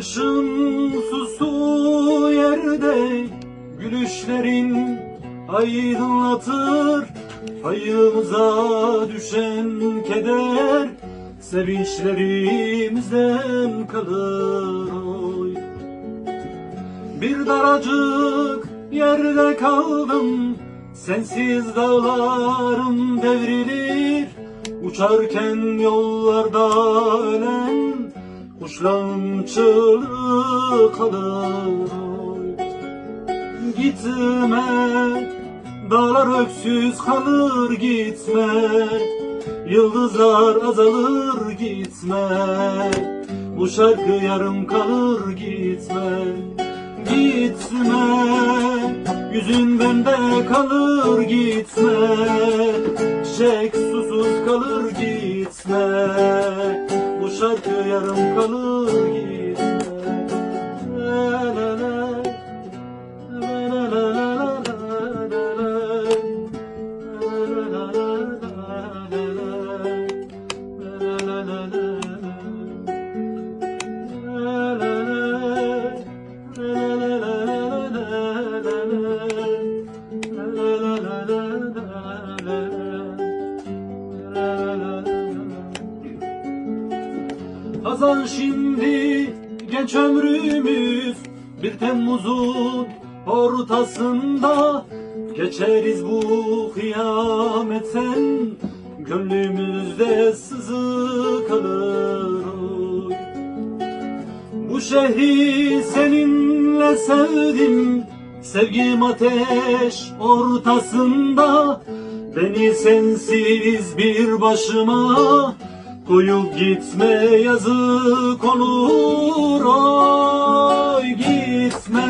Işın yerde gülüşlerin aydınlatır. Payımıza düşen keder sevinçlerimizden kalır Bir daracık yerde kaldım. Sensiz dağlarım devrilir. Uçarken yollarda ölen Kuşlarım çığlık Gitme Dağlar öksüz kalır gitme. Yıldızlar azalır gitme. Bu şarkı yarım kalır gitme Gitme. Yüzün bende kalır gitme. Çiçek susuz kalır gitme. Bu şarkı yarım kalır gitme Hazan şimdi genç ömrümüz. Bir Temmuz'un ortasında Geçeriz bu kıyametten Gönlümüzde sızı kalır. Bu şehri seninle sevdim. Sevgim ateş ortasında. Beni sensiz bir başıma Koyup gitme yazık olur oy gitme.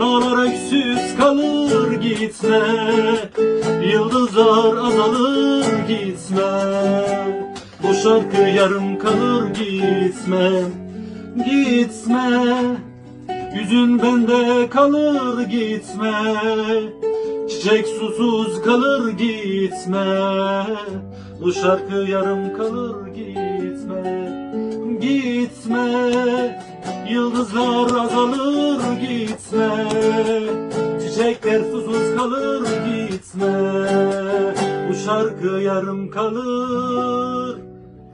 Dağlar öksüz kalır gitme Yıldızlar azalır gitme. Bu şarkı yarım kalır gitme Gitme. Yüzün bende kalır gitme Çiçek susuz kalır gitme Bu şarkı yarım kalır gitme. Gitme Yıldızlar azalır gitme. Çiçekler susuz kalır gitme Bu şarkı yarım kalır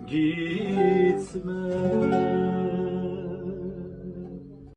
gitme